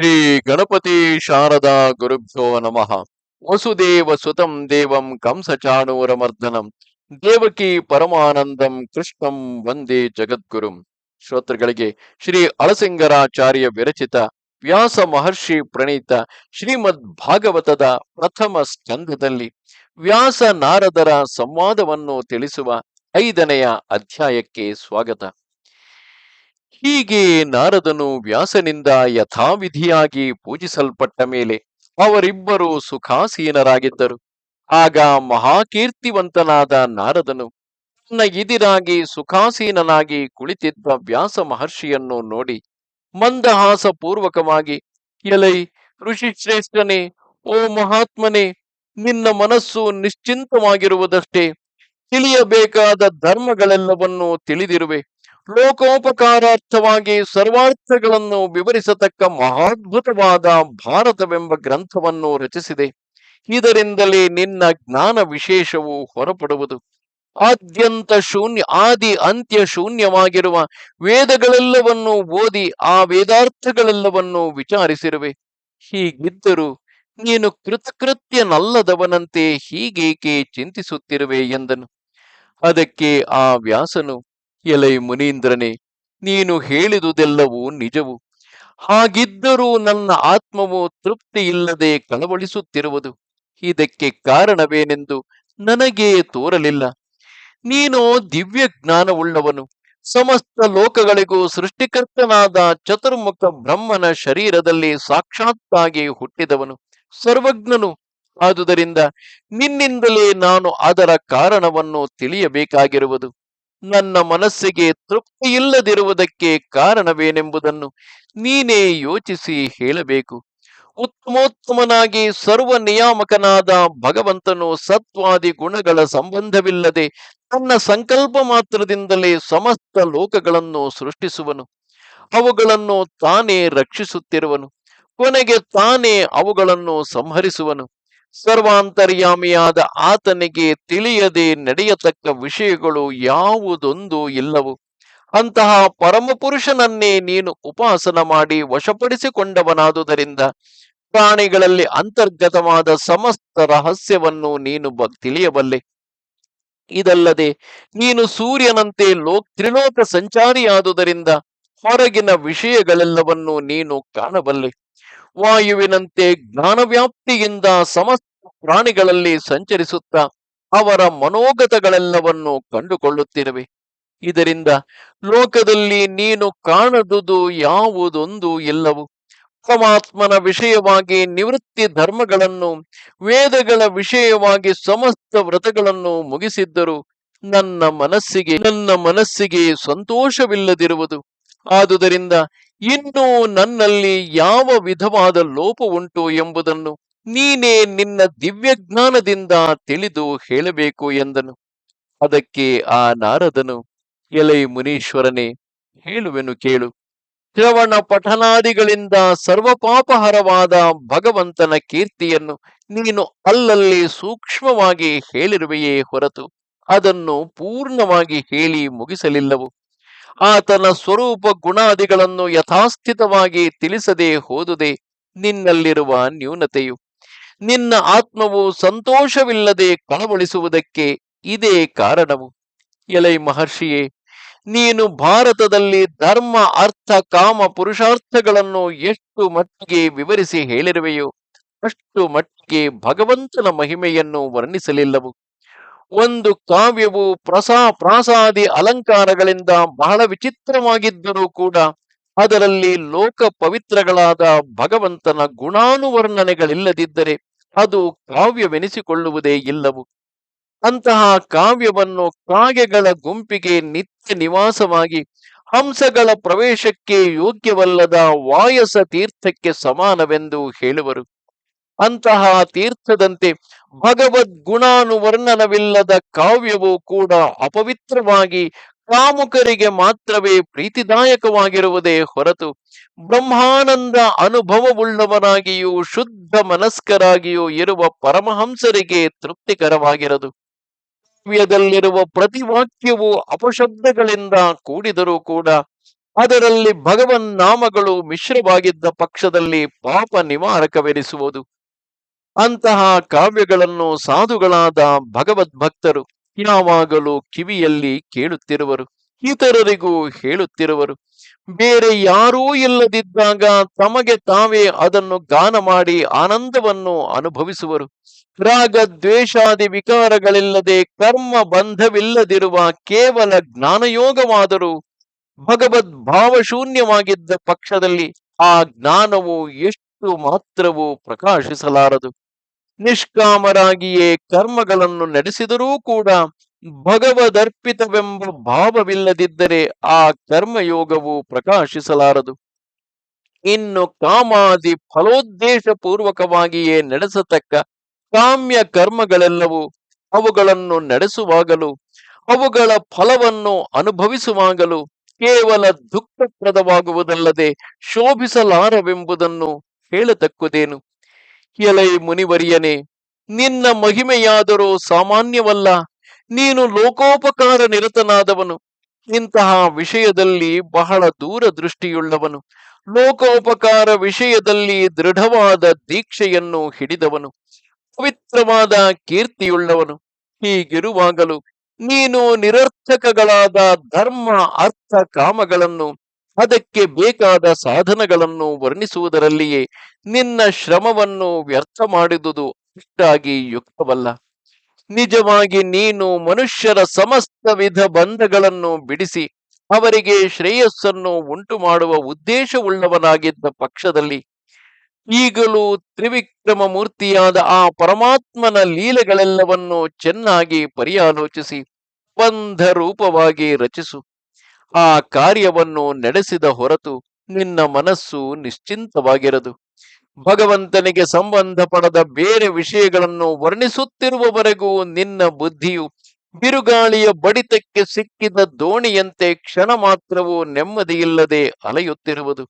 ಶ್ರೀ ಗಣಪತಿ ಶಾರದಾ ಗುರುಭ್ಯೋ ನಮಃ. ವಸುದೇವ ಸುತಂ ದೇವಂ ಕಂಸಚಾಣೂರಮರ್ದನಂ. ದೇವಕಿ ಪರಮಾನಂದಂ ಕೃಷ್ಣಂ ವಂದೇ ಜಗದ್ಗುರುಂ. ಶ್ರೋತೃಗಳಿಗೆ ಶ್ರೀ ಅಳಸಿಂಗರಾಚಾರ್ಯ ವಿರಚಿತ ವ್ಯಾಸ ಮಹರ್ಷಿ ಪ್ರಣೀತ ಶ್ರೀಮದ್ ಭಾಗವತದ ಪ್ರಥಮ ಸ್ಕಂಧದಲ್ಲಿ ವ್ಯಾಸ ನಾರದರ ಸಂವಾದವನ್ನು ತಿಳಿಸುವ ಐದನೆಯ ಅಧ್ಯಾಯಕ್ಕೆ ಸ್ವಾಗತ. ಹೀಗೆ ನಾರದನು ವ್ಯಾಸನಿಂದ ಯಥಾವಿಧಿಯಾಗಿ ಪೂಜಿಸಲ್ಪಟ್ಟ ಮೇಲೆ ಅವರಿಬ್ಬರು ಸುಖಾಸೀನರಾಗಿದ್ದರು. ಆಗ ಮಹಾಕೀರ್ತಿವಂತನಾದ ನಾರದನು ತನ್ನ ಇದಿರಾಗಿ ಸುಖಾಸೀನನಾಗಿ ಕುಳಿತಿದ್ದ ವ್ಯಾಸ ಮಹರ್ಷಿಯನ್ನು ನೋಡಿ ಮಂದಹಾಸ ಪೂರ್ವಕವಾಗಿ ಎಲೈ ಋಷಿಶ್ರೇಷ್ಠನೇ, ಓ ಮಹಾತ್ಮನೇ, ನಿನ್ನ ಮನಸ್ಸು ನಿಶ್ಚಿಂತವಾಗಿರುವುದಷ್ಟೇ, ತಿಳಿಯಬೇಕಾದ ಧರ್ಮಗಳೆಲ್ಲವನ್ನೂ ತಿಳಿದಿರುವೆ. ಲೋಕೋಪಕಾರಾರ್ಥವಾಗಿ ಸರ್ವಾರ್ಥಗಳನ್ನು ವಿವರಿಸತಕ್ಕ ಮಹಾದ್ಭುತವಾದ ಭಾರತವೆಂಬ ಗ್ರಂಥವನ್ನು ರಚಿಸಿದೆ. ಇದರಿಂದಲೇ ನಿನ್ನ ಜ್ಞಾನ ವಿಶೇಷವು ಹೊರಪಡುವುದು. ಆದ್ಯಂತ ಶೂನ್ಯ, ಆದಿ ಅಂತ್ಯ ಶೂನ್ಯವಾಗಿರುವ ವೇದಗಳೆಲ್ಲವನ್ನೂ ಓದಿ ಆ ವೇದಾರ್ಥಗಳೆಲ್ಲವನ್ನೂ ವಿಚಾರಿಸಿರುವೆ. ಹೀಗಿದ್ದರೂ ನೀನು ಕೃತಕೃತ್ಯನಲ್ಲದವನಂತೆ ಹೀಗೇಕೆ ಚಿಂತಿಸುತ್ತಿರುವೆ ಎಂದನು. ಅದಕ್ಕೆ ಆ ವ್ಯಾಸನು ಎಲೈ ಮುನೀಂದ್ರನೇ, ನೀನು ಹೇಳಿದುದೆಲ್ಲವೂ ನಿಜವು. ಹಾಗಿದ್ದರೂ ನನ್ನ ಆತ್ಮವು ತೃಪ್ತಿ ಇಲ್ಲದೆ ಕಳವಳಿಸುತ್ತಿರುವುದು. ಇದಕ್ಕೆ ಕಾರಣವೇನೆಂದು ನನಗೆ ತೋರಲಿಲ್ಲ. ನೀನು ದಿವ್ಯ ಜ್ಞಾನವುಳ್ಳವನು ಸಮಸ್ತ ಲೋಕಗಳಿಗೂ ಸೃಷ್ಟಿಕರ್ತನಾದ ಚತುರ್ಮುಖ ಬ್ರಹ್ಮನ ಶರೀರದಲ್ಲಿ ಸಾಕ್ಷಾತ್ತಾಗಿ ಹುಟ್ಟಿದವನು ಸರ್ವಜ್ಞನು. ಆದುದರಿಂದ ನಿನ್ನಿಂದಲೇ ನಾನು ಅದರ ಕಾರಣವನ್ನು ತಿಳಿಯಬೇಕಾಗಿರುವುದು. ನನ್ನ ಮನಸ್ಸಿಗೆ ತೃಪ್ತಿಯಿಲ್ಲದಿರುವುದಕ್ಕೆ ಕಾರಣವೇನೆಂಬುದನ್ನು ನೀನೇ ಯೋಚಿಸಿ ಹೇಳಬೇಕು. ಉತ್ತಮೋತ್ತಮನಾಗಿ ಸರ್ವ ನಿಯಾಮಕನಾದ ಭಗವಂತನು ಸತ್ವಾದಿ ಗುಣಗಳ ಸಂಬಂಧವಿಲ್ಲದೆ ತನ್ನ ಸಂಕಲ್ಪ ಮಾತ್ರದಿಂದಲೇ ಸಮಸ್ತ ಲೋಕಗಳನ್ನು ಸೃಷ್ಟಿಸುವನು. ಅವುಗಳನ್ನು ತಾನೇ ರಕ್ಷಿಸುತ್ತಿರುವನು. ಕೊನೆಗೆ ತಾನೇ ಅವುಗಳನ್ನು ಸಂಹರಿಸುವನು. ಸರ್ವಾಂತರ್ಯಾಮಿಯಾದ ಆತನಿಗೆ ತಿಳಿಯದೆ ನಡೆಯತಕ್ಕ ವಿಷಯಗಳು ಯಾವುದೊಂದು ಇಲ್ಲವು. ಅಂತಹ ಪರಮಪುರುಷನನ್ನೇ ನೀನು ಉಪಾಸನ ಮಾಡಿ ವಶಪಡಿಸಿಕೊಂಡವನಾದುದರಿಂದ ಪ್ರಾಣಿಗಳಲ್ಲಿ ಅಂತರ್ಗತವಾದ ಸಮಸ್ತ ರಹಸ್ಯವನ್ನು ನೀನು ಬ, ತಿಳಿಯಬಲ್ಲೆ. ಇದಲ್ಲದೆ ನೀನು ಸೂರ್ಯನಂತೆ ಲೋಕ್, ತ್ರಿಲೋಕ ಸಂಚಾರಿಯಾದುದರಿಂದ ಹೊರಗಿನ ವಿಷಯಗಳೆಲ್ಲವನ್ನು ನೀನು ಕಾಣಬಲ್ಲೆ. ವಾಯುವಿನಂತೆ ಜ್ಞಾನವ್ಯಾಪ್ತಿಯಿಂದ ಸಮಸ್ತ ಪ್ರಾಣಿಗಳಲ್ಲಿ ಸಂಚರಿಸುತ್ತಾ ಅವರ ಮನೋಗತಗಳೆಲ್ಲವನ್ನು ಕಂಡುಕೊಳ್ಳುತ್ತಿರುವೆ. ಇದರಿಂದ ಲೋಕದಲ್ಲಿ ನೀನು ಕಾಣದುದು ಯಾವುದೊಂದು ಇಲ್ಲವು. ಪರಮಾತ್ಮನ ವಿಷಯವಾಗಿ ನಿವೃತ್ತಿ ಧರ್ಮಗಳನ್ನು, ವೇದಗಳ ವಿಷಯವಾಗಿ ಸಮಸ್ತ ವ್ರತಗಳನ್ನು ಮುಗಿಸಿದ್ದರು ನನ್ನ ಮನಸ್ಸಿಗೆ ನನ್ನ ಮನಸ್ಸಿಗೆ ಸಂತೋಷವಿಲ್ಲದಿರುವುದು. ಆದುದರಿಂದ ಇನ್ನು ನನ್ನಲ್ಲಿ ಯಾವ ವಿಧವಾದ ಲೋಪ ಉಂಟು ಎಂಬುದನ್ನು ನೀನೇ ನಿನ್ನ ದಿವ್ಯಜ್ಞಾನದಿಂದ ತಿಳಿದು ಹೇಳಬೇಕು ಎಂದನು. ಅದಕ್ಕೆ ಆ ನಾರದನು, ಎಲೈ ಮುನೀಶ್ವರನೇ, ಹೇಳುವೆನು ಕೇಳು. ಶ್ರವಣ ಪಠನಾದಿಗಳಿಂದ ಸರ್ವಪಾಪಹರವಾದ ಭಗವಂತನ ಕೀರ್ತಿಯನ್ನು ನೀನು ಅಲ್ಲಲ್ಲಿ ಸೂಕ್ಷ್ಮವಾಗಿ ಹೇಳಿರುವೆಯೇ ಹೊರತು, ಅದನ್ನು ಪೂರ್ಣವಾಗಿ ಹೇಳಿ ಮುಗಿಸಲಿಲ್ಲವು. ಆತನ ಸ್ವರೂಪ ಗುಣಾದಿಗಳನ್ನು ಯಥಾಸ್ಥಿತವಾಗಿ ತಿಳಿಸದೆ ಹೋದುದೇ ನಿನ್ನಲ್ಲಿರುವ ನ್ಯೂನತೆಯು. ನಿನ್ನ ಆತ್ಮವು ಸಂತೋಷವಿಲ್ಲದೆ ಕಳವಳಿಸುವುದಕ್ಕೆ ಇದೇ ಕಾರಣವು. ಎಲೈ ಮಹರ್ಷಿಯೇ, ನೀನು ಭಾರತದಲ್ಲಿ ಧರ್ಮ, ಅರ್ಥ, ಕಾಮ, ಪುರುಷಾರ್ಥಗಳನ್ನು ಎಷ್ಟು ಮಟ್ಟಿಗೆ ವಿವರಿಸಿ ಹೇಳಿರುವೆಯೋ ಅಷ್ಟು ಮಟ್ಟಿಗೆ ಭಗವಂತನ ಮಹಿಮೆಯನ್ನು ವರ್ಣಿಸಲಿಲ್ಲವು. ಒಂದು ಕಾವ್ಯವು ಪ್ರಸಾ ಪ್ರಾಸಾದಿ ಅಲಂಕಾರಗಳಿಂದ ಬಹಳ ವಿಚಿತ್ರವಾಗಿದ್ದರೂ ಕೂಡ ಅದರಲ್ಲಿ ಲೋಕ ಪವಿತ್ರಗಳಾದ ಭಗವಂತನ ಗುಣಾನುವರ್ಣನೆಗಳಿಲ್ಲದಿದ್ದರೆ ಅದು ಕಾವ್ಯವೆನಿಸಿಕೊಳ್ಳುವುದೇ ಇಲ್ಲವು. ಅಂತಹ ಕಾವ್ಯವನ್ನು ಕಾಗೆಗಳ ಗುಂಪಿಗೆ ನಿತ್ಯ ನಿವಾಸವಾಗಿ, ಹಂಸಗಳ ಪ್ರವೇಶಕ್ಕೆ ಯೋಗ್ಯವಲ್ಲದ ವಾಯಸ ತೀರ್ಥಕ್ಕೆ ಸಮಾನವೆಂದು ಹೇಳುವರು. ಅಂತಹ ತೀರ್ಥದಂತೆ ಭಗವದ್ ಗುಣಾನುವರ್ಣನವಿಲ್ಲದ ಕಾವ್ಯವು ಕೂಡ ಅಪವಿತ್ರವಾಗಿ ಕಾಮುಕರಿಗೆ ಮಾತ್ರವೇ ಪ್ರೀತಿದಾಯಕವಾಗಿರುವುದೇ ಹೊರತು ಬ್ರಹ್ಮಾನಂದ ಅನುಭವವುಳ್ಳವನಾಗಿಯೂ ಶುದ್ಧ ಮನಸ್ಕರಾಗಿಯೂ ಇರುವ ಪರಮಹಂಸರಿಗೆ ತೃಪ್ತಿಕರವಾಗಿರದು. ಕಾವ್ಯದಲ್ಲಿರುವ ಪ್ರತಿ ವಾಕ್ಯವು ಅಪಶಬ್ದಗಳಿಂದ ಕೂಡಿದರೂ ಕೂಡ ಅದರಲ್ಲಿ ಭಗವನ್ ನಾಮಗಳು ಮಿಶ್ರವಾಗಿದ್ದ ಪಕ್ಷದಲ್ಲಿ ಪಾಪ ನಿವಾರಕವೆನಿಸುವುದು. ಅಂತಹ ಕಾವ್ಯಗಳನ್ನು ಸಾಧುಗಳಾದ ಭಗವದ್ಭಕ್ತರು ಯಾವಾಗಲೂ ಕಿವಿಯಲ್ಲಿ ಕೇಳುತ್ತಿರುವರು, ಇತರರಿಗೂ ಹೇಳುತ್ತಿರುವರು. ಬೇರೆ ಯಾರೂ ಇಲ್ಲದಿದ್ದಾಗ ತಮಗೆ ತಾವೇ ಅದನ್ನು ಗಾನ ಮಾಡಿ ಆನಂದವನ್ನು ಅನುಭವಿಸುವರು. ರಾಗ ದ್ವೇಷಾದಿ ವಿಕಾರಗಳಿಲ್ಲದೆ ಕರ್ಮ ಬಂಧವಿಲ್ಲದಿರುವ ಕೇವಲ ಜ್ಞಾನಯೋಗವಾದರೂ ಭಗವದ್ ಭಾವಶೂನ್ಯವಾಗಿದ್ದ ಪಕ್ಷದಲ್ಲಿ ಆ ಜ್ಞಾನವು ಎಷ್ಟು ಮಾತ್ರವೂ ಪ್ರಕಾಶಿಸಲಾರದು. ನಿಷ್ಕಾಮರಾಗಿಯೇ ಕರ್ಮಗಳನ್ನು ನಡೆಸಿದರೂ ಕೂಡ ಭಗವದರ್ಪಿತವೆಂಬ ಭಾವವಿಲ್ಲದಿದ್ದರೆ ಆ ಕರ್ಮಯೋಗವು ಪ್ರಕಾಶಿಸಲಾರದು. ಇನ್ನು ಕಾಮಾದಿ ಫಲೋದ್ದೇಶ ಪೂರ್ವಕವಾಗಿಯೇ ನಡೆಸತಕ್ಕ ಕಾಮ್ಯ ಕರ್ಮಗಳೆಲ್ಲವೂ ಅವುಗಳನ್ನು ನಡೆಸುವಾಗಲೂ, ಅವುಗಳ ಫಲವನ್ನು ಅನುಭವಿಸುವಾಗಲೂ ಕೇವಲ ದುಃಖಪ್ರದವಾಗುವುದಲ್ಲದೆ ಶೋಭಿಸಲಾರವೆಂಬುದನ್ನು ಹೇಳತಕ್ಕುದೇನು? ಎಲೈ ಮುನಿವರಿಯನೆ, ನಿನ್ನ ಮಹಿಮೆಯಾದರೂ ಸಾಮಾನ್ಯವಲ್ಲ. ನೀನು ಲೋಕೋಪಕಾರ ನಿರತನಾದವನು ಇಂತಹ ವಿಷಯದಲ್ಲಿ ಬಹಳ ದೂರದೃಷ್ಟಿಯುಳ್ಳವನು. ಲೋಕೋಪಕಾರ ವಿಷಯದಲ್ಲಿ ದೃಢವಾದ ದೀಕ್ಷೆಯನ್ನು ಹಿಡಿದವನು. ಪವಿತ್ರವಾದ ಕೀರ್ತಿಯುಳ್ಳವನು. ಹೀಗಿರುವಾಗಲೂ ನೀನು ನಿರರ್ಥಕಗಳಾದ ಧರ್ಮ ಅರ್ಥ ಕಾಮಗಳನ್ನು ಅದಕ್ಕೆ ಬೇಕಾದ ಸಾಧನಗಳನ್ನು ವರ್ಣಿಸುವುದರಲ್ಲಿಯೇ ನಿನ್ನ ಶ್ರಮವನ್ನು ವ್ಯರ್ಥ ಮಾಡಿದುದು ಇಷ್ಟಾಗಿ ಯುಕ್ತವಲ್ಲ. ನಿಜವಾಗಿ ನೀನು ಮನುಷ್ಯರ ಸಮಸ್ತ ವಿಧ ಬಂಧಗಳನ್ನು ಬಿಡಿಸಿ ಅವರಿಗೆ ಶ್ರೇಯಸ್ಸನ್ನು ಉಂಟು ಮಾಡುವ ಉದ್ದೇಶವುಳ್ಳವನಾಗಿದ್ದ ಪಕ್ಷದಲ್ಲಿ ಈಗಲೂ ತ್ರಿವಿಕ್ರಮ ಮೂರ್ತಿಯಾದ ಆ ಪರಮಾತ್ಮನ ಲೀಲೆಗಳೆಲ್ಲವನ್ನು ಚೆನ್ನಾಗಿ ಪರ್ಯಾಲೋಚಿಸಿ ಬಂಧ ರೂಪವಾಗಿ ರಚಿಸು. ಆ ಕಾರ್ಯವನ್ನು ನಡೆಸಿದ ಹೊರತು ನಿನ್ನ ಮನಸ್ಸು ನಿಶ್ಚಿಂತವಾಗಿರದು. ಭಗವಂತನಿಗೆ ಸಂಬಂಧಪಡದ ಬೇರೆ ವಿಷಯಗಳನ್ನು ವರ್ಣಿಸುತ್ತಿರುವವರೆಗೂ ನಿನ್ನ ಬುದ್ಧಿಯು ಬಿರುಗಾಳಿಯ ಬಡಿತಕ್ಕೆ ಸಿಕ್ಕಿದ ದೋಣಿಯಂತೆ ಕ್ಷಣ ಮಾತ್ರವೂ ನೆಮ್ಮದಿಯಿಲ್ಲದೆ ಅಲೆಯುತ್ತಿರುವುದು.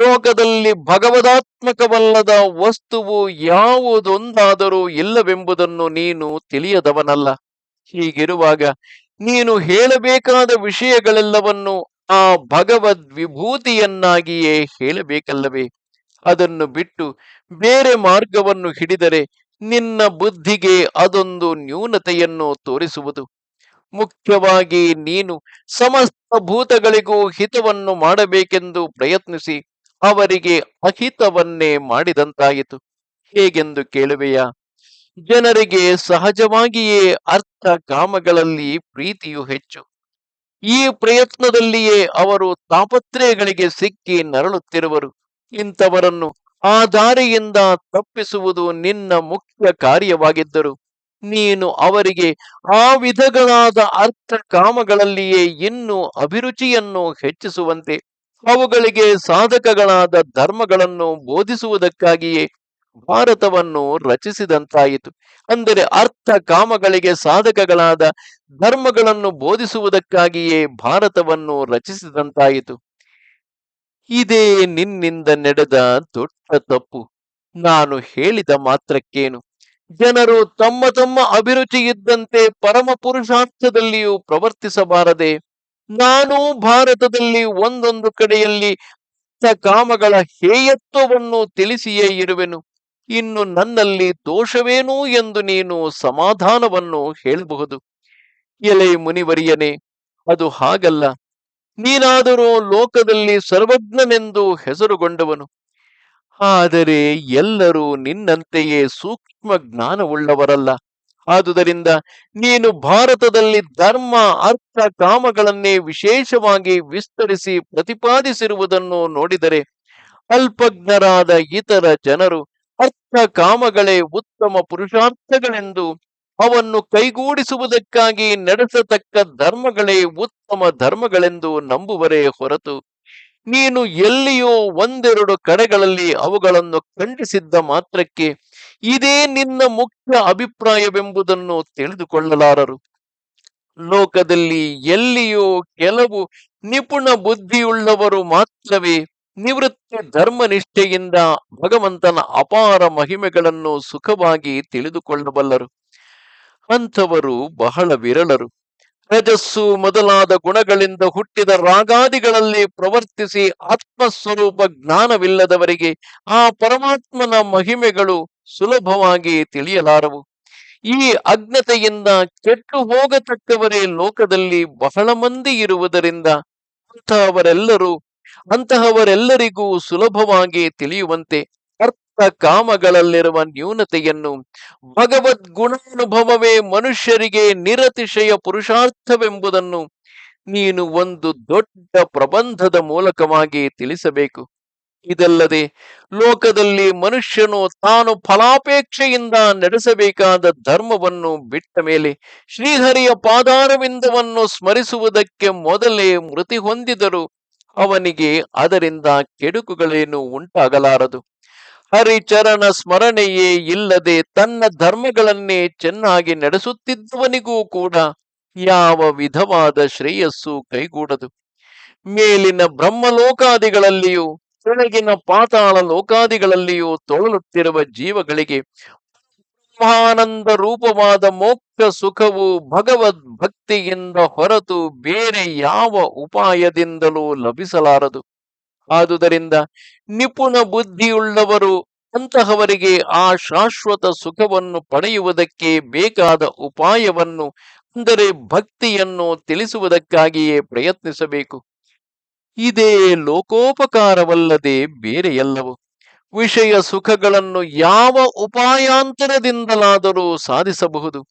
ಲೋಕದಲ್ಲಿ ಭಗವದಾತ್ಮಕವಲ್ಲದ ವಸ್ತುವು ಯಾವುದೊಂದಾದರೂ ಇಲ್ಲವೆಂಬುದನ್ನು ನೀನು ತಿಳಿಯದವನಲ್ಲ. ಹೀಗಿರುವಾಗ ನೀನು ಹೇಳಬೇಕಾದ ವಿಷಯಗಳೆಲ್ಲವನ್ನು ಆ ಭಗವದ್ ವಿಭೂತಿಯನ್ನಾಗಿಯೇ ಹೇಳಬೇಕಲ್ಲವೇ? ಅದನ್ನು ಬಿಟ್ಟು ಬೇರೆ ಮಾರ್ಗವನ್ನು ಹಿಡಿದರೆ ನಿನ್ನ ಬುದ್ಧಿಗೆ ಅದೊಂದು ನ್ಯೂನತೆಯನ್ನು ತೋರಿಸುವುದು. ಮುಖ್ಯವಾಗಿ ನೀನು ಸಮಸ್ತ ಭೂತಗಳಿಗೂ ಹಿತವನ್ನು ಮಾಡಬೇಕೆಂದು ಪ್ರಯತ್ನಿಸಿ ಅವರಿಗೆ ಅಹಿತವನ್ನೇ ಮಾಡಿದಂತಾಯಿತು. ಹೇಗೆಂದು ಕೇಳುವೆಯಾ? ಜನರಿಗೆ ಸಹಜವಾಗಿಯೇ ಅರ್ಥ ಕಾಮಗಳಲ್ಲಿ ಪ್ರೀತಿಯು ಹೆಚ್ಚು. ಈ ಪ್ರಯತ್ನದಲ್ಲಿಯೇ ಅವರು ತಾಪತ್ರಯಗಳಿಗೆ ಸಿಕ್ಕಿ ನರಳುತ್ತಿರುವರು. ಇಂಥವರನ್ನು ಆ ದಾರಿಯಿಂದ ತಪ್ಪಿಸುವುದು ನಿನ್ನ ಮುಖ್ಯ ಕಾರ್ಯವಾಗಿದ್ದರು. ನೀನು ಅವರಿಗೆ ಆ ವಿಧಗಳಾದ ಅರ್ಥ ಕಾಮಗಳಲ್ಲಿಯೇ ಇನ್ನೂ ಅಭಿರುಚಿಯನ್ನು ಹೆಚ್ಚಿಸುವಂತೆ ಅವುಗಳಿಗೆ ಸಾಧಕಗಳಾದ ಧರ್ಮಗಳನ್ನು ಬೋಧಿಸುವುದಕ್ಕಾಗಿಯೇ ಭಾರತವನ್ನು ರಚಿಸಿದಂತಾಯಿತು. ಅಂದರೆ ಅರ್ಥ ಕಾಮಗಳಿಗೆ ಸಾಧಕಗಳಾದ ಧರ್ಮಗಳನ್ನು ಬೋಧಿಸುವುದಕ್ಕಾಗಿಯೇ ಭಾರತವನ್ನು ರಚಿಸಿದಂತಾಯಿತು. ಇದೇ ನಿನ್ನಿಂದ ನಡೆದ ದೊಡ್ಡ ತಪ್ಪು. ನಾನು ಹೇಳಿದ ಮಾತ್ರಕ್ಕೇನು. ಜನರು ತಮ್ಮ ತಮ್ಮ ಅಭಿರುಚಿ ಇದ್ದಂತೆ ಪರಮ ಪುರುಷಾರ್ಥದಲ್ಲಿಯೂ ಪ್ರವರ್ತಿಸಬಾರದೆ. ನಾನು ಭಾರತದಲ್ಲಿ ಒಂದೊಂದು ಕಡೆಯಲ್ಲಿ ಕಾಮಗಳ ಹೇಯತ್ವವನ್ನು ತಿಳಿಸಿಯೇ ಇರುವೆನು. ಇನ್ನು ನನ್ನಲ್ಲಿ ದೋಷವೇನು ಎಂದು ನೀನು ಸಮಾಧಾನವನ್ನು ಹೇಳಬಹುದು? ಎಲೆ ಮುನಿವರಿಯನೆ, ಅದು ಹಾಗಲ್ಲ. ನೀನಾದರೂ ಲೋಕದಲ್ಲಿ ಸರ್ವಜ್ಞನೆಂದು ಹೆಸರುಗೊಂಡವನು. ಆದರೆ ಎಲ್ಲರೂ ನಿನ್ನಂತೆಯೇ ಸೂಕ್ಷ್ಮ ಜ್ಞಾನವುಳ್ಳವರಲ್ಲ ಆದುದರಿಂದ ನೀನು ಭಾರತದಲ್ಲಿ ಧರ್ಮ, ಅರ್ಥ, ಕಾಮಗಳನ್ನೇ ವಿಶೇಷವಾಗಿ ವಿಸ್ತರಿಸಿ ಪ್ರತಿಪಾದಿಸಿರುವುದನ್ನು ನೋಡಿದರೆ ಅಲ್ಪಜ್ಞರಾದ ಇತರ ಜನರು ಅರ್ಥ ಕಾಮಗಳೇ ಉತ್ತಮ ಪುರುಷಾರ್ಥಗಳೆಂದು ಅವನ್ನು ಕೈಗೂಡಿಸುವುದಕ್ಕಾಗಿ ನಡೆಸತಕ್ಕ ಧರ್ಮಗಳೇ ಉತ್ತಮ ಧರ್ಮಗಳೆಂದು ನಂಬುವರೇ ಹೊರತು ನೀನು ಎಲ್ಲಿಯೋ ಒಂದೆರಡು ಕಡೆಗಳಲ್ಲಿ ಅವುಗಳನ್ನು ಖಂಡಿಸಿದ್ದ ಮಾತ್ರಕ್ಕೆ ಇದೇ ನಿನ್ನ ಮುಖ್ಯ ಅಭಿಪ್ರಾಯವೆಂಬುದನ್ನು ತಿಳಿದುಕೊಳ್ಳಲಾರರು. ಲೋಕದಲ್ಲಿ ಎಲ್ಲಿಯೋ ಕೆಲವು ನಿಪುಣ ಬುದ್ಧಿಯುಳ್ಳವರು ಮಾತ್ರವೇ ನಿವೃತ್ತಿ ಧರ್ಮನಿಷ್ಠೆಯಿಂದ ಭಗವಂತನ ಅಪಾರ ಮಹಿಮೆಗಳನ್ನು ಸುಖವಾಗಿ ತಿಳಿದುಕೊಳ್ಳಬಲ್ಲರು. ಅಂಥವರು ಬಹಳ ವಿರಳರು. ರಜಸ್ಸು ಮೊದಲಾದ ಗುಣಗಳಿಂದ ಹುಟ್ಟಿದ ರಾಗಾದಿಗಳಲ್ಲಿ ಪ್ರವರ್ತಿಸಿ ಆತ್ಮಸ್ವರೂಪ ಜ್ಞಾನವಿಲ್ಲದವರಿಗೆ ಆ ಪರಮಾತ್ಮನ ಮಹಿಮೆಗಳು ಸುಲಭವಾಗಿ ತಿಳಿಯಲಾರವು. ಈ ಅಜ್ಞತೆಯಿಂದ ಕೆಟ್ಟು ಹೋಗತಕ್ಕವರೇ ಲೋಕದಲ್ಲಿ ಬಹಳ ಮಂದಿ ಇರುವುದರಿಂದ ಅಂತಹವರೆಲ್ಲರೂ ಅಂತಹವರೆಲ್ಲರಿಗೂ ಸುಲಭವಾಗಿ ತಿಳಿಯುವಂತೆ ಅರ್ಥ ಕಾಮಗಳಲ್ಲಿರುವ ನ್ಯೂನತೆಯನ್ನು ಭಗವದ್ಗುಣಾನುಭವವೇ ಮನುಷ್ಯರಿಗೆ ನಿರತಿಶಯ ಪುರುಷಾರ್ಥವೆಂಬುದನ್ನು ನೀನು ಒಂದು ದೊಡ್ಡ ಪ್ರಬಂಧದ ಮೂಲಕವಾಗಿ ತಿಳಿಸಬೇಕು. ಇದಲ್ಲದೆ ಲೋಕದಲ್ಲಿ ಮನುಷ್ಯನು ತಾನು ಫಲಾಪೇಕ್ಷೆಯಿಂದ ನಡೆಸಬೇಕಾದ ಧರ್ಮವನ್ನು ಬಿಟ್ಟ ಮೇಲೆ ಶ್ರೀಹರಿಯ ಪಾದಾರವಿಂದವನ್ನು ಸ್ಮರಿಸುವುದಕ್ಕೆ ಮೊದಲೇ ಮೃತಿ ಹೊಂದಿದರು ಅವನಿಗೆ ಅದರಿಂದ ಕೆಡುಕುಗಳೇನು ಉಂಟಾಗಲಾರದು. ಹರಿಚರಣ ಸ್ಮರಣೆಯೇ ಇಲ್ಲದೆ ತನ್ನ ಧರ್ಮಗಳನ್ನೇ ಚೆನ್ನಾಗಿ ನಡೆಸುತ್ತಿದ್ದವನಿಗೂ ಕೂಡ ಯಾವ ವಿಧವಾದ ಶ್ರೇಯಸ್ಸು ಕೈಗೂಡದು. ಮೇಲಿನ ಬ್ರಹ್ಮಲೋಕಾದಿಗಳಲ್ಲಿಯೂ, ಕೆಳಗಿನ ಪಾತಾಳ ಲೋಕಾದಿಗಳಲ್ಲಿಯೂ ತೊಳಲುತ್ತಿರುವ ಜೀವಗಳಿಗೆ ಬ್ರಹ್ಮಾನಂದ ರೂಪವಾದ ಮೋಕ್ಷ ಸುಖವು ಭಗವದ್ ಭಕ್ತಿಯಿಂದ ಹೊರತು ಬೇರೆ ಯಾವ ಉಪಾಯದಿಂದಲೂ ಲಭಿಸಲಾರದು. ಆದುದರಿಂದ ನಿಪುಣ ಬುದ್ಧಿಯುಳ್ಳವರು ಅಂತಹವರಿಗೆ ಆ ಶಾಶ್ವತ ಸುಖವನ್ನು ಪಡೆಯುವುದಕ್ಕೆ ಬೇಕಾದ ಉಪಾಯವನ್ನು, ಅಂದರೆ ಭಕ್ತಿಯನ್ನು ತಿಳಿಸುವುದಕ್ಕಾಗಿಯೇ ಪ್ರಯತ್ನಿಸಬೇಕು. ಇದೇ ಲೋಕೋಪಕಾರವಲ್ಲದೆ ಬೇರೆಯಲ್ಲವು? ವಿಷಯ ಸುಖಗಳನ್ನು ಯಾವ ಉಪಾಯಾಂತರದಿಂದಲಾದರೂ ಸಾಧಿಸಬಹುದು.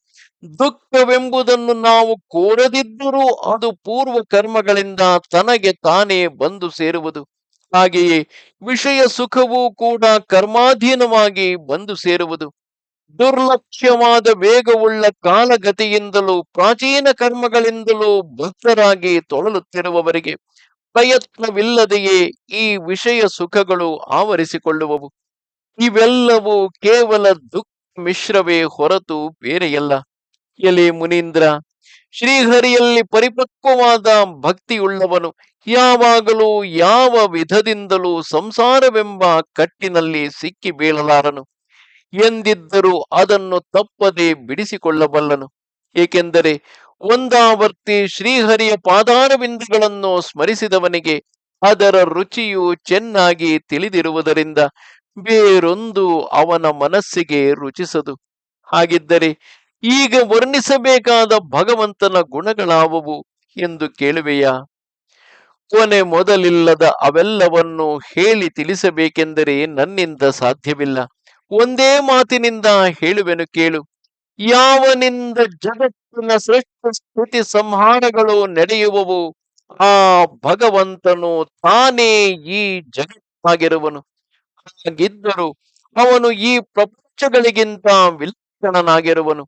ದುಃಖವೆಂಬುದನ್ನು ನಾವು ಕೋರದಿದ್ದರೂ ಅದು ಪೂರ್ವ ಕರ್ಮಗಳಿಂದ ತನಗೆ ತಾನೇ ಬಂದು ಸೇರುವುದು. ಹಾಗೆಯೇ ವಿಷಯ ಸುಖವೂ ಕೂಡ ಕರ್ಮಾಧೀನವಾಗಿ ಬಂದು ಸೇರುವುದು. ದುರ್ಲಕ್ಷ್ಯವಾದ ವೇಗವುಳ್ಳ ಕಾಲಗತಿಯಿಂದಲೂ ಪ್ರಾಚೀನ ಕರ್ಮಗಳಿಂದಲೂ ಭಕ್ತರಾಗಿ ತೊಳಲುತ್ತಿರುವವರಿಗೆ ಪ್ರಯತ್ನವಿಲ್ಲದೆಯೇ ಈ ವಿಷಯ ಸುಖಗಳು ಆವರಿಸಿಕೊಳ್ಳುವವು. ಇವೆಲ್ಲವೂ ಕೇವಲ ದುಃಖ ಮಿಶ್ರವೇ ಹೊರತು ಬೇರೆಯಲ್ಲ. ಎಲೆ ಮುನೀಂದ್ರ, ಶ್ರೀಹರಿಯಲ್ಲಿ ಪರಿಪಕ್ವವಾದ ಭಕ್ತಿಯುಳ್ಳವನು, ಯಾವಾಗಲೂ ಯಾವ ವಿಧದಿಂದಲೂ ಸಂಸಾರವೆಂಬ ಕಟ್ಟಿನಲ್ಲಿ ಸಿಕ್ಕಿ ಬೀಳಲಾರನು. ಎಂದಿದ್ದರೂ ಅದನ್ನು ತಪ್ಪದೆ ಬಿಡಿಸಿಕೊಳ್ಳಬಲ್ಲನು. ಏಕೆಂದರೆ ಒಂದಾವರ್ತಿ ಶ್ರೀಹರಿಯ ಪಾದಾರವಿಂದಗಳನ್ನು ಸ್ಮರಿಸಿದವನಿಗೆ ಅದರ ರುಚಿಯು ಚೆನ್ನಾಗಿ ತಿಳಿದಿರುವುದರಿಂದ ಬೇರೊಂದು ಅವನ ಮನಸ್ಸಿಗೆ ರುಚಿಸದು. ಹಾಗಿದ್ದರೆ ಈಗ ವರ್ಣಿಸಬೇಕಾದ ಭಗವಂತನ ಗುಣಗಳಾವುವು ಎಂದು ಕೇಳುವೆಯಾ? ಕೊನೆ ಮೊದಲಿಲ್ಲದ ಅವೆಲ್ಲವನ್ನು ಹೇಳಿ ತಿಳಿಸಬೇಕೆಂದರೆ ನನ್ನಿಂದ ಸಾಧ್ಯವಿಲ್ಲ. ಒಂದೇ ಮಾತಿನಿಂದ ಹೇಳುವೆನು ಕೇಳು. ಯಾವನಿಂದ ಜಗತ್ತಿನ ಸೃಷ್ಟಿ ಸ್ಥಿತಿ ಸಂಹಾರಗಳು ನಡೆಯುವವು, ಆ ಭಗವಂತನು ತಾನೇ ಈ ಜಗತ್ತಾಗಿರುವನು. ಹಾಗಿದ್ದರು ಅವನು ಈ ಪ್ರಪಂಚಗಳಿಗಿಂತ ವಿಲಕ್ಷಣನಾಗಿರುವನು.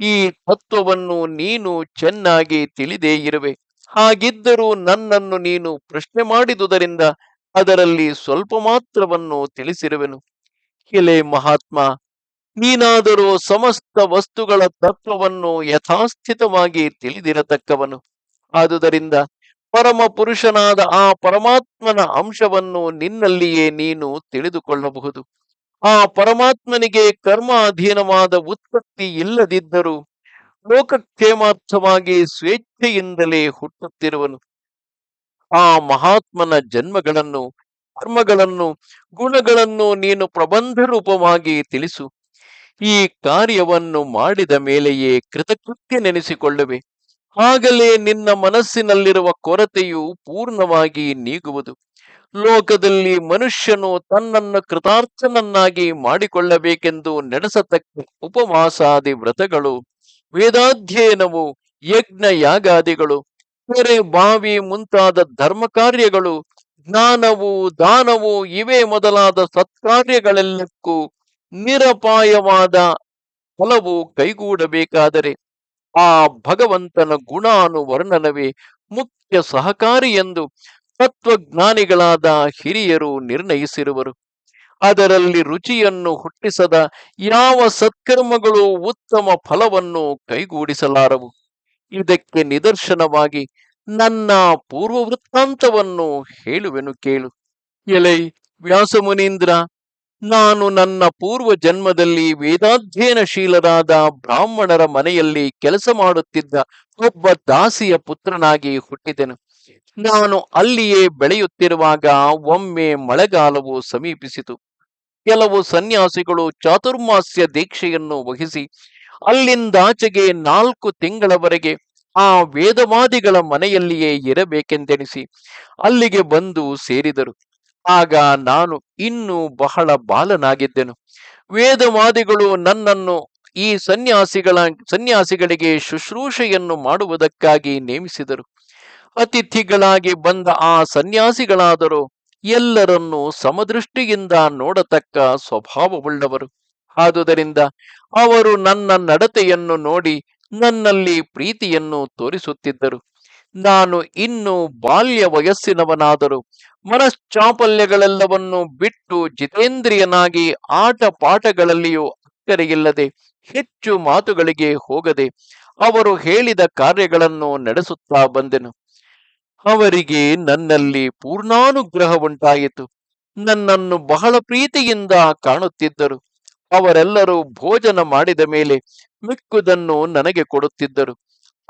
ಈ ತತ್ವವನ್ನು ನೀನು ಚೆನ್ನಾಗಿ ತಿಳಿದೇ ಇರುವೆ. ಹಾಗಿದ್ದರೂ ನನ್ನನ್ನು ನೀನು ಪ್ರಶ್ನೆ ಮಾಡಿದುದರಿಂದ ಅದರಲ್ಲಿ ಸ್ವಲ್ಪ ಮಾತ್ರವನ್ನು ತಿಳಿಸಿರುವೆನು. ಹಿಲೆ ಮಹಾತ್ಮ ನೀನಾದರೂ ಸಮಸ್ತ ವಸ್ತುಗಳ ತತ್ವವನ್ನು ಯಥಾಸ್ಥಿತವಾಗಿ ತಿಳಿದಿರತಕ್ಕವನು. ಆದುದರಿಂದ ಪರಮ ಪುರುಷನಾದ ಆ ಪರಮಾತ್ಮನ ಅಂಶವನ್ನು ನಿನ್ನಲ್ಲಿಯೇ ನೀನು ತಿಳಿದುಕೊಳ್ಳಬಹುದು. ಆ ಪರಮಾತ್ಮನಿಗೆ ಕರ್ಮ ಅಧೀನವಾದ ಉತ್ಪತ್ತಿ ಇಲ್ಲದಿದ್ದರೂ ಲೋಕಕ್ಷೇಮಾರ್ಥವಾಗಿ ಸ್ವೇಚ್ಛೆಯಿಂದಲೇ ಹುಟ್ಟುತ್ತಿರುವನು. ಆ ಮಹಾತ್ಮನ ಜನ್ಮಗಳನ್ನು, ಕರ್ಮಗಳನ್ನು, ಗುಣಗಳನ್ನು ನೀನು ಪ್ರಬಂಧ ರೂಪವಾಗಿ ತಿಳಿಸು. ಈ ಕಾರ್ಯವನ್ನು ಮಾಡಿದ ಮೇಲೆಯೇ ಕೃತಕೃತ್ಯ ನೆನೆಸಿಕೊಳ್ಳುವೆ. ಆಗಲೇ ನಿನ್ನ ಮನಸ್ಸಿನಲ್ಲಿರುವ ಕೊರತೆಯು ಪೂರ್ಣವಾಗಿ ನೀಗುವುದು. ಲೋಕದಲ್ಲಿ ಮನುಷ್ಯನು ತನ್ನನ್ನು ಕೃತಾರ್ಥನನ್ನಾಗಿ ಮಾಡಿಕೊಳ್ಳಬೇಕೆಂದು ನಡೆಸತಕ್ಕ ಉಪವಾಸಾದಿ ವ್ರತಗಳು, ವೇದಾಧ್ಯಯನವು ಯಜ್ಞ ಯಾಗಾದಿಗಳು ಕೆರೆ ಬಾವಿ ಮುಂತಾದ ಧರ್ಮ ಕಾರ್ಯಗಳು ಜ್ಞಾನವು, ದಾನವು ಇವೇ ಮೊದಲಾದ ಸತ್ಕಾರ್ಯಗಳೆಲ್ಲಕ್ಕೂ ನಿರಪಾಯವಾದ ಫಲವು ಕೈಗೂಡಬೇಕಾದರೆ ಆ ಭಗವಂತನ ಗುಣಾನುವರ್ಣನವೇ ಮುಖ್ಯ ಸಹಕಾರಿ ಎಂದು ತತ್ವಜ್ಞಾನಿಗಳಾದ ಹಿರಿಯರು ನಿರ್ಣಯಿಸಿರುವರು. ಅದರಲ್ಲಿ ರುಚಿಯನ್ನು ಹುಟ್ಟಿಸದ ಯಾವ ಸತ್ಕರ್ಮಗಳು ಉತ್ತಮ ಫಲವನ್ನು ಕೈಗೂಡಿಸಲಾರವು? ಇದಕ್ಕೆ ನಿದರ್ಶನವಾಗಿ ನನ್ನ ಪೂರ್ವ ವೃತ್ತಾಂತವನ್ನು ಹೇಳುವೆನು ಕೇಳು. ಎಲೈ ವ್ಯಾಸಮುನೀಂದ್ರ ನಾನು ನನ್ನ ಪೂರ್ವ ಜನ್ಮದಲ್ಲಿ ವೇದಾಧ್ಯಯನಶೀಲರಾದ ಬ್ರಾಹ್ಮಣರ ಮನೆಯಲ್ಲಿ ಕೆಲಸ ಮಾಡುತ್ತಿದ್ದ ಒಬ್ಬ ದಾಸಿಯ ಪುತ್ರನಾಗಿ ಹುಟ್ಟಿದೆನು. ನಾನು ಅಲ್ಲಿಯೇ ಬೆಳೆಯುತ್ತಿರುವಾಗ ಒಮ್ಮೆ ಮಳೆಗಾಲವು ಸಮೀಪಿಸಿತು. ಕೆಲವು ಸನ್ಯಾಸಿಗಳು ಚಾತುರ್ಮಾಸ್ಯ ದೀಕ್ಷೆಯನ್ನು ವಹಿಸಿ, ಅಲ್ಲಿಂದಾಚೆಗೆ ನಾಲ್ಕು ತಿಂಗಳವರೆಗೆ ಆ ವೇದವಾದಿಗಳ ಮನೆಯಲ್ಲಿಯೇ ಇರಬೇಕೆಂದೆನಿಸಿ, ಅಲ್ಲಿಗೆ ಬಂದು ಸೇರಿದರು. ಆಗ ನಾನು ಇನ್ನೂ ಬಹಳ ಬಾಲನಾಗಿದ್ದೆನು. ವೇದವಾದಿಗಳು ನನ್ನನ್ನು ಈ ಸನ್ಯಾಸಿಗಳ, ಸನ್ಯಾಸಿಗಳಿಗೆ ಶುಶ್ರೂಷೆಯನ್ನು ಮಾಡುವುದಕ್ಕಾಗಿ ನೇಮಿಸಿದರು. ಅತಿಥಿಗಳಾಗಿ ಬಂದ ಆ ಸನ್ಯಾಸಿಗಳಾದರೂ ಎಲ್ಲರನ್ನೂ ಸಮದೃಷ್ಟಿಯಿಂದ ನೋಡತಕ್ಕ ಸ್ವಭಾವವುಳ್ಳವರು. ಆದುದರಿಂದ ಅವರು ನನ್ನ ನಡತೆಯನ್ನು ನೋಡಿ ನನ್ನಲ್ಲಿ ಪ್ರೀತಿಯನ್ನು ತೋರಿಸುತ್ತಿದ್ದರು. ನಾನು ಇನ್ನು ಬಾಲ್ಯ ವಯಸ್ಸಿನವನಾದರೂ ಮನಶ್ಚಾಪಲ್ಯಗಳೆಲ್ಲವನ್ನು ಬಿಟ್ಟು ಜಿತೇಂದ್ರಿಯನಾಗಿ ಆಟ ಪಾಠಗಳಲ್ಲಿಯೂ ಅಕ್ಕರೆಯಿಲ್ಲದೆ ಹೆಚ್ಚು ಮಾತುಗಳಿಗೆ ಹೋಗದೆ ಅವರು ಹೇಳಿದ ಕಾರ್ಯಗಳನ್ನು ನಡೆಸುತ್ತಾ ಬಂದೆನು. ಅವರಿಗೆ ನನ್ನಲ್ಲಿ ಪೂರ್ಣಾನುಗ್ರಹ ಉಂಟಾಯಿತು ನನ್ನನ್ನು ಬಹಳ ಪ್ರೀತಿಯಿಂದ ಕಾಣುತ್ತಿದ್ದರು. ಅವರೆಲ್ಲರೂ ಭೋಜನ ಮಾಡಿದ ಮೇಲೆ ಮಿಕ್ಕುದನ್ನು ನನಗೆ ಕೊಡುತ್ತಿದ್ದರು.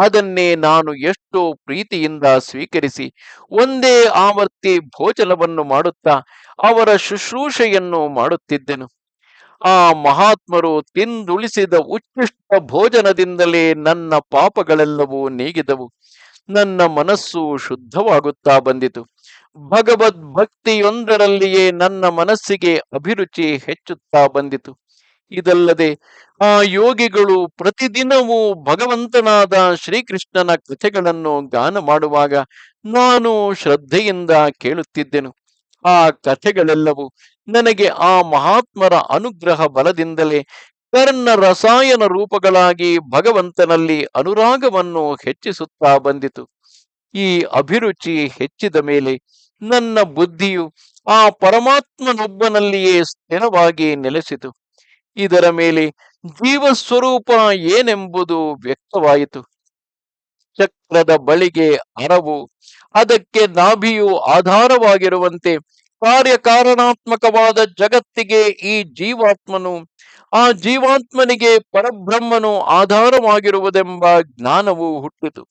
ಅದನ್ನೇ ನಾನು ಎಷ್ಟೋ ಪ್ರೀತಿಯಿಂದ ಸ್ವೀಕರಿಸಿ ಒಂದೇ ಆವರ್ತಿ ಭೋಜನವನ್ನು ಮಾಡುತ್ತಾ ಅವರ ಶುಶ್ರೂಷೆಯನ್ನು ಮಾಡುತ್ತಿದ್ದೆನು. ಆ ಮಹಾತ್ಮರು ತಿಂದುಳಿಸಿದ ಉಚ್ಚಿಷ್ಟ ಭೋಜನದಿಂದಲೇ ನನ್ನ ಪಾಪಗಳೆಲ್ಲವೂ ನೀಗಿದವು. ನನ್ನ ಮನಸ್ಸು ಶುದ್ಧವಾಗುತ್ತಾ ಬಂದಿತು. ಭಗವದ್ ಭಕ್ತಿಯೊಂದರಲ್ಲಿಯೇ ನನ್ನ ಮನಸ್ಸಿಗೆ ಅಭಿರುಚಿ ಹೆಚ್ಚುತ್ತಾ ಬಂದಿತು. ಇದಲ್ಲದೆ ಆ ಯೋಗಿಗಳು ಪ್ರತಿದಿನವೂ ಭಗವಂತನಾದ ಶ್ರೀಕೃಷ್ಣನ ಕಥೆಗಳನ್ನು ಗಾನ ಮಾಡುವಾಗ ನಾನು ಶ್ರದ್ಧೆಯಿಂದ ಕೇಳುತ್ತಿದ್ದೆನು. ಆ ಕಥೆಗಳೆಲ್ಲವೂ ನನಗೆ ಆ ಮಹಾತ್ಮರ ಅನುಗ್ರಹ ಬಲದಿಂದಲೇ ಕರ್ಣ ರಸಾಯನ ರೂಪಗಳಾಗಿ ಭಗವಂತನಲ್ಲಿ ಅನುರಾಗವನ್ನು ಹೆಚ್ಚಿಸುತ್ತಾ ಬಂದಿತು. ಈ ಅಭಿರುಚಿ ಹೆಚ್ಚಿದ ಮೇಲೆ ನನ್ನ ಬುದ್ಧಿಯು ಆ ಪರಮಾತ್ಮನೊಬ್ಬನಲ್ಲಿಯೇ ಸ್ಥಿರವಾಗಿ ನೆಲೆಸಿತು. ಇದರ ಮೇಲೆ ಜೀವಸ್ವರೂಪ ಏನೆಂಬುದು ವ್ಯಕ್ತವಾಯಿತು. ಚಕ್ರದ ಬಳಿಗೆ ಅರವು ಅದಕ್ಕೆ ನಾಭಿಯು ಆಧಾರವಾಗಿರುವಂತೆ ಕಾರ್ಯಕಾರಣಾತ್ಮಕವಾದ ಜಗತ್ತಿಗೆ ಈ ಜೀವಾತ್ಮನು, ಆ ಜೀವಾತ್ಮನಿಗೆ ಪರಬ್ರಹ್ಮನು ಆಧಾರವಾಗಿರುವುದೆಂಬ ಜ್ಞಾನವು ಹುಟ್ಟಿತು.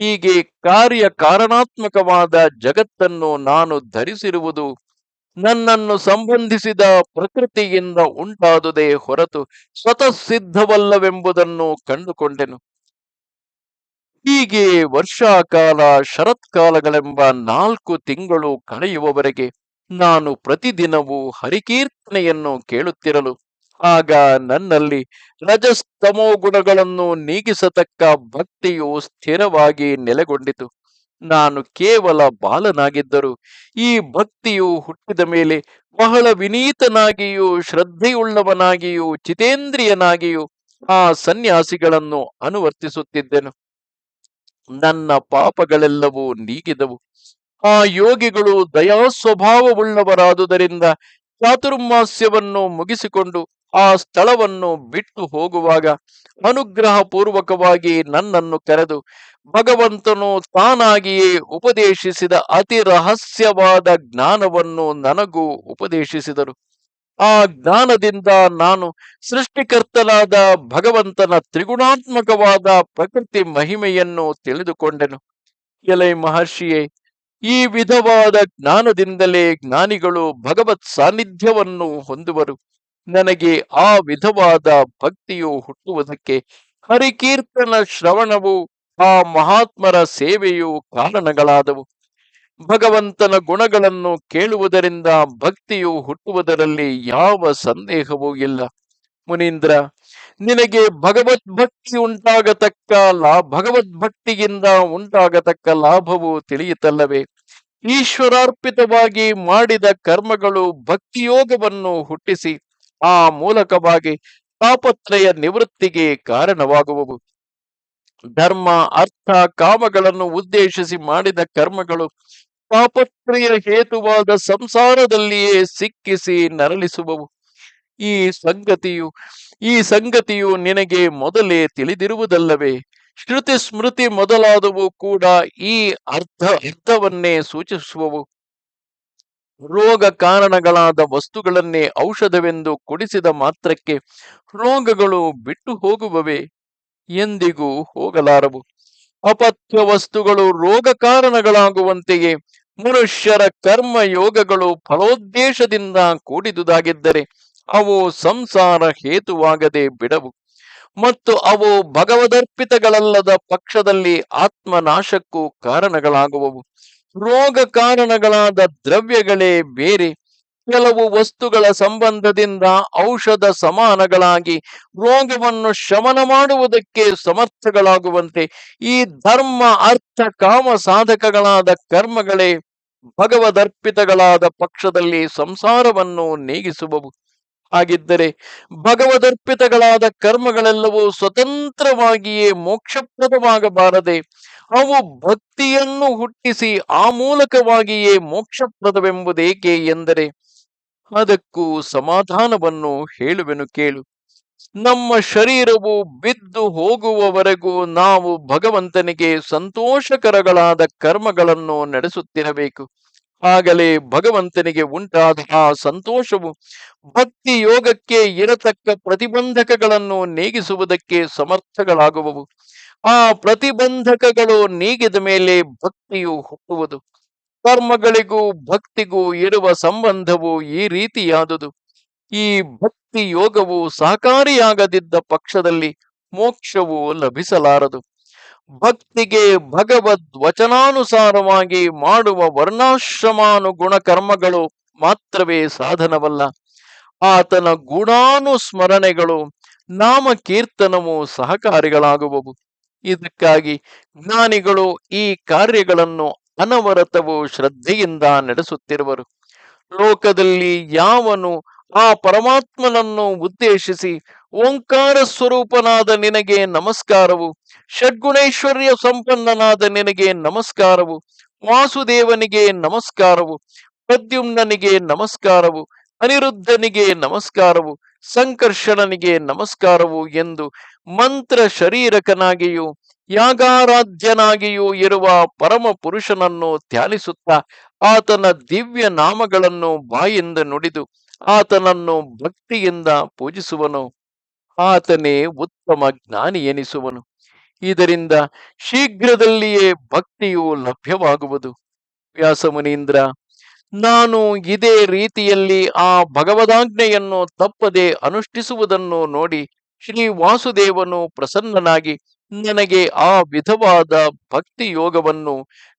ಹೀಗೆ ಕಾರ್ಯಕಾರಣಾತ್ಮಕವಾದ ಜಗತ್ತನ್ನು ನಾನು ಧರಿಸಿರುವುದು ನನ್ನನ್ನು ಸಂಬಂಧಿಸಿದ ಪ್ರಕೃತಿಯಿಂದ ಉಂಟಾದುದೇ ಹೊರತು ಸ್ವತಃ ಸಿದ್ಧವಲ್ಲವೆಂಬುದನ್ನು ಕಂಡುಕೊಂಡೆನು. ಹೀಗೆ ವರ್ಷಾಕಾಲ, ಶರತ್ಕಾಲಗಳೆಂಬ ನಾಲ್ಕು ತಿಂಗಳು ಕಳೆಯುವವರೆಗೆ ನಾನು ಪ್ರತಿದಿನವೂ ಹರಿಕೀರ್ತನೆಯನ್ನು ಕೇಳುತ್ತಿರಲು, ಆಗ ನನ್ನಲ್ಲಿ ರಜಸ್ತಮೋ ಗುಣಗಳನ್ನು ನೀಗಿಸತಕ್ಕ ಭಕ್ತಿಯು ಸ್ಥಿರವಾಗಿ ನೆಲೆಗೊಂಡಿತು. ನಾನು ಕೇವಲ ಬಾಲನಾಗಿದ್ದರೂ ಈ ಭಕ್ತಿಯು ಹುಟ್ಟಿದ ಮೇಲೆ ಬಹಳ ವಿನೀತನಾಗಿಯೂ ಶ್ರದ್ಧೆಯುಳ್ಳವನಾಗಿಯೂ ಚಿತೇಂದ್ರಿಯನಾಗಿಯೂ ಆ ಸನ್ಯಾಸಿಗಳನ್ನು ಅನುವರ್ತಿಸುತ್ತಿದ್ದೆನು. ನನ್ನ ಪಾಪಗಳೆಲ್ಲವೂ ನೀಗಿದವು. ಆ ಯೋಗಿಗಳು ದಯಾ ಸ್ವಭಾವವುಳ್ಳವರಾದುದರಿಂದ ಚಾತುರ್ಮಾಸ್ಯವನ್ನು ಮುಗಿಸಿಕೊಂಡು ಆ ಸ್ಥಳವನ್ನು ಬಿಟ್ಟು ಹೋಗುವಾಗ ಅನುಗ್ರಹ ಪೂರ್ವಕವಾಗಿ ನನ್ನನ್ನು ಕರೆದು ಭಗವಂತನು ತಾನಾಗಿಯೇ ಉಪದೇಶಿಸಿದ ಅತಿ ರಹಸ್ಯವಾದ ಜ್ಞಾನವನ್ನು ನನಗೂ ಉಪದೇಶಿಸಿದರು. ಆ ಜ್ಞಾನದಿಂದ ನಾನು ಸೃಷ್ಟಿಕರ್ತನಾದ ಭಗವಂತನ ತ್ರಿಗುಣಾತ್ಮಕವಾದ ಪ್ರಕೃತಿ ಮಹಿಮೆಯನ್ನು ತಿಳಿದುಕೊಂಡೆನು. ಎಲೈ ಮಹರ್ಷಿಯೇ, ಈ ವಿಧವಾದ ಜ್ಞಾನದಿಂದಲೇ ಜ್ಞಾನಿಗಳು ಭಗವತ್ ಸಾನ್ನಿಧ್ಯವನ್ನು ಹೊಂದುವರು. ನನಗೆ ಆ ವಿಧವಾದ ಭಕ್ತಿಯು ಹುಟ್ಟುವುದಕ್ಕೆ ಹರಿಕೀರ್ತನ ಶ್ರವಣವು ಆ ಮಹಾತ್ಮರ ಸೇವೆಯು ಕಾರಣಗಳಾದವು. ಭಗವಂತನ ಗುಣಗಳನ್ನು ಕೇಳುವುದರಿಂದ ಭಕ್ತಿಯು ಹುಟ್ಟುವುದರಲ್ಲಿ ಯಾವ ಸಂದೇಹವೂ ಇಲ್ಲ. ಮುನೀಂದ್ರ, ನಿನಗೆ ಭಗವದ್ ಭಕ್ತಿ ಉಂಟಾಗತಕ್ಕ ಲಾ, ಭಗವದ್ಭಕ್ತಿಯಿಂದ ಉಂಟಾಗತಕ್ಕ ಲಾಭವು ತಿಳಿಯುತ್ತಲ್ಲವೇ ಈಶ್ವರಾರ್ಪಿತವಾಗಿ ಮಾಡಿದ ಕರ್ಮಗಳು ಭಕ್ತಿಯೋಗವನ್ನು ಹುಟ್ಟಿಸಿ ಆ ಮೂಲಕವಾಗಿ ತಾಪತ್ರಯ ನಿವೃತ್ತಿಗೆ ಕಾರಣವಾಗುವವು ಧರ್ಮ, ಅರ್ಥ, ಕಾಮಗಳನ್ನು ಉದ್ದೇಶಿಸಿ ಮಾಡಿದ ಕರ್ಮಗಳು ತಾಪತ್ರಯ ಹೇತುವಾದ ಸಂಸಾರದಲ್ಲಿಯೇ ಸಿಕ್ಕಿಸಿ ನರಳಿಸುವವು. ಈ ಸಂಗತಿಯು ಈ ಸಂಗತಿಯು ನಿನಗೆ ಮೊದಲೇ ತಿಳಿದಿರುವುದಲ್ಲವೇ? ಶ್ರುತಿ ಸ್ಮೃತಿ ಮೊದಲಾದವು ಕೂಡ ಈ ಅರ್ಥ ಅರ್ಥವನ್ನೇ ಸೂಚಿಸುವವು. ರೋಗ ಕಾರಣಗಳಾದ ವಸ್ತುಗಳನ್ನೇ ಔಷಧವೆಂದು ಕೊಡಿಸಿದ ಮಾತ್ರಕ್ಕೆ ರೋಗಗಳು ಬಿಟ್ಟು ಹೋಗುವವೇ ಎಂದಿಗೂ ಹೋಗಲಾರವು. ಅಪಥ್ಯ ವಸ್ತುಗಳು ರೋಗ ಕಾರಣಗಳಾಗುವಂತೆಯೇ ಮನುಷ್ಯರ ಕರ್ಮ ಯೋಗಗಳು ಫಲೋದ್ದೇಶದಿಂದ ಕೂಡಿದುದಾಗಿದ್ದರೆ ಅವು ಸಂಸಾರ ಹೇತುವಾಗದೆ ಬಿಡವು. ಮತ್ತು ಅವು ಭಗವದರ್ಪಿತಗಳಲ್ಲದ ಪಕ್ಷದಲ್ಲಿ ಆತ್ಮನಾಶಕ್ಕೂ ಕಾರಣಗಳಾಗುವವು. ರೋಗ ಕಾರಣಗಳಾದ ದ್ರವ್ಯಗಳೇ ಬೇರೆ. ಕೆಲವು ವಸ್ತುಗಳ ಸಂಬಂಧದಿಂದ ಔಷಧ ಸಮಾನಗಳಾಗಿ ರೋಗವನ್ನು ಶಮನ ಮಾಡುವುದಕ್ಕೆ ಸಮರ್ಥಗಳಾಗುವಂತೆ ಈ ಧರ್ಮ, ಅರ್ಥ, ಕಾಮ ಸಾಧಕಗಳಾದ ಕರ್ಮಗಳೇ ಭಗವದರ್ಪಿತಗಳಾದ ಪಕ್ಷದಲ್ಲಿ ಸಂಸಾರವನ್ನು ನೀಗಿಸುವವು. ಹಾಗಿದ್ದರೆ ಭಗವದರ್ಪಿತಗಳಾದ ಕರ್ಮಗಳೆಲ್ಲವೂ ಸ್ವತಂತ್ರವಾಗಿಯೇ ಮೋಕ್ಷಪ್ರದವಾಗಬಾರದೆ ಅವು ಭಕ್ತಿಯನ್ನು ಹುಟ್ಟಿಸಿ ಆ ಮೂಲಕವಾಗಿಯೇ ಮೋಕ್ಷಪ್ರದವೆಂಬುದೇಕೆ ಎಂದರೆ ಅದಕ್ಕೂ ಸಮಾಧಾನವನ್ನು ಹೇಳುವೆನು ಕೇಳು. ನಮ್ಮ ಶರೀರವು ಬಿದ್ದು ಹೋಗುವವರೆಗೂ ನಾವು ಭಗವಂತನಿಗೆ ಸಂತೋಷಕರಗಳಾದ ಕರ್ಮಗಳನ್ನು ನಡೆಸುತ್ತಿರಬೇಕು. ಆಗಲೇ ಭಗವಂತನಿಗೆ ಉಂಟಾದ ಆ ಸಂತೋಷವು ಭಕ್ತಿ ಯೋಗಕ್ಕೆ ಇರತಕ್ಕ ಪ್ರತಿಬಂಧಕಗಳನ್ನು ನೀಗಿಸುವುದಕ್ಕೆ ಸಮರ್ಥಗಳಾಗುವವು. ಆ ಪ್ರತಿಬಂಧಕಗಳು ನೀಗಿದ ಮೇಲೆ ಭಕ್ತಿಯು ಹುಟ್ಟುವುದು. ಕರ್ಮಗಳಿಗೂ ಭಕ್ತಿಗೂ ಇರುವ ಸಂಬಂಧವು ಈ ರೀತಿಯಾದುದು. ಈ ಭಕ್ತಿ ಯೋಗವು ಸಹಕಾರಿಯಾಗದಿದ್ದ ಪಕ್ಷದಲ್ಲಿ ಮೋಕ್ಷವು ಲಭಿಸಲಾರದು. ಭಕ್ತಿಗೆ ಭಗವದ್ ವಚನಾನುಸಾರವಾಗಿ ಮಾಡುವ ವರ್ಣಾಶ್ರಮಾನುಗುಣ ಕರ್ಮಗಳು ಮಾತ್ರವೇ ಸಾಧನವಲ್ಲ. ಆತನ ಗುಣಾನುಸ್ಮರಣೆಗಳು ನಾಮ ಕೀರ್ತನವು ಸಹಕಾರಿಗಳಾಗುವವು. ಇದಕ್ಕಾಗಿ ಜ್ಞಾನಿಗಳು ಈ ಕಾರ್ಯಗಳನ್ನು ಅನವರತವು ಶ್ರದ್ಧೆಯಿಂದ ನಡೆಸುತ್ತಿರುವರು. ಲೋಕದಲ್ಲಿ ಯಾವನು ಆ ಪರಮಾತ್ಮನನ್ನು ಉದ್ದೇಶಿಸಿ ಓಂಕಾರ ಸ್ವರೂಪನಾದ ನಿನಗೆ ನಮಸ್ಕಾರವು, ಷಡ್ಗುಣೈಶ್ವರ್ಯ ಸಂಪನ್ನನಾದ ನಿನಗೆ ನಮಸ್ಕಾರವು, ವಾಸುದೇವನಿಗೆ ನಮಸ್ಕಾರವು ಪ್ರದ್ಯುಮ್ನನಿಗೆ ನಮಸ್ಕಾರವು, ಅನಿರುದ್ಧನಿಗೆ ನಮಸ್ಕಾರವು ಸಂಕರ್ಷಣನಿಗೆ ನಮಸ್ಕಾರವು ಎಂದು ಮಂತ್ರ ಶರೀರಕನಾಗಿಯೂ ಯಾಗಾರಾಧ್ಯನಾಗಿಯೂ ಇರುವ ಪರಮ ಪುರುಷನನ್ನು ಧ್ಯಾನಿಸುತ್ತಾ ಆತನ ದಿವ್ಯ ನಾಮಗಳನ್ನು ಬಾಯಿಂದ ನುಡಿದು ಆತನನ್ನು ಭಕ್ತಿಯಿಂದ ಪೂಜಿಸುವನು. ಆತನೇ ಉತ್ತಮ ಜ್ಞಾನಿ ಎನಿಸುವನು. ಇದರಿಂದ ಶೀಘ್ರದಲ್ಲಿಯೇ ಭಕ್ತಿಯು ಲಭ್ಯವಾಗುವುದು. ವ್ಯಾಸಮುನೀಂದ್ರ ನಾನು ಇದೇ ರೀತಿಯಲ್ಲಿ ಆ ಭಗವದಾಜ್ಞೆಯನ್ನು ತಪ್ಪದೆ ಅನುಷ್ಠಿಸುವುದನ್ನು ನೋಡಿ ಶ್ರೀ ವಾಸುದೇವನು ಪ್ರಸನ್ನನಾಗಿ ನನಗೆ ಆ ವಿಧವಾದ ಭಕ್ತಿ ಯೋಗವನ್ನು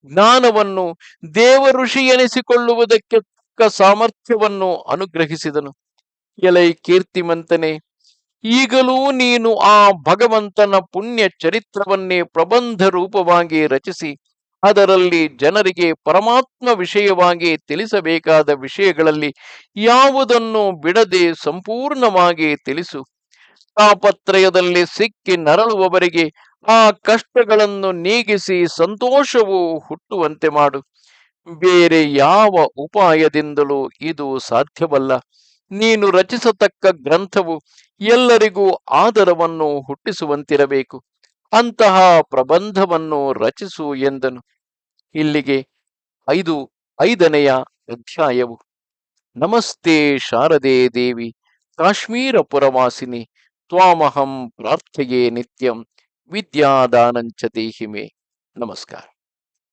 ಜ್ಞಾನವನ್ನು ದೇವ ಋಷಿ ಎನಿಸಿಕೊಳ್ಳುವುದಕ್ಕೆ ತಕ್ಕ ಸಾಮರ್ಥ್ಯವನ್ನು ಅನುಗ್ರಹಿಸಿದನು. ಎಲೈ ಕೀರ್ತಿಮಂತನೆ, ಈಗಲೂ ನೀನು ಆ ಭಗವಂತನ ಪುಣ್ಯ ಚರಿತ್ರವನ್ನೇ ಪ್ರಬಂಧ ರೂಪವಾಗಿ ರಚಿಸಿ ಅದರಲ್ಲಿ ಜನರಿಗೆ ಪರಮಾತ್ಮ ವಿಷಯವಾಗಿ ತಿಳಿಸಬೇಕಾದ ವಿಷಯಗಳಲ್ಲಿ ಯಾವುದನ್ನು ಬಿಡದೆ ಸಂಪೂರ್ಣವಾಗಿ ತಿಳಿಸು. ತಾಪತ್ರಯದಲ್ಲಿ ಸಿಕ್ಕಿ ನರಳುವವರಿಗೆ ಆ ಕಷ್ಟಗಳನ್ನು ನೀಗಿಸಿ ಸಂತೋಷವು ಹುಟ್ಟುವಂತೆ ಮಾಡು. ಬೇರೆ ಯಾವ ಉಪಾಯದಿಂದಲೂ ಇದು ಸಾಧ್ಯವಲ್ಲ. ನೀನು ರಚಿಸತಕ್ಕ ಗ್ರಂಥವು ಎಲ್ಲರಿಗೂ ಆದರವನ್ನು ಹುಟ್ಟಿಸುವಂತಿರಬೇಕು. ಅಂತಹ ಪ್ರಬಂಧವನ್ನು ರಚಿಸು ಎಂದನು. ಇಲ್ಲಿಗೆ ಐದು, ಐದನೆಯ ಅಧ್ಯಾಯವು. ನಮಸ್ತೆ ಶಾರದೆ ದೇವಿ ಕಾಶ್ಮೀರ ಪುರವಾಸಿನಿ ತ್ವಾಮಹಂ ಪ್ರಾರ್ಥೆಯೇ ನಿತ್ಯಂ, ವಿದ್ಯಾದಾನಂಚ ದೇಹಿಮೆ. ನಮಸ್ಕಾರ.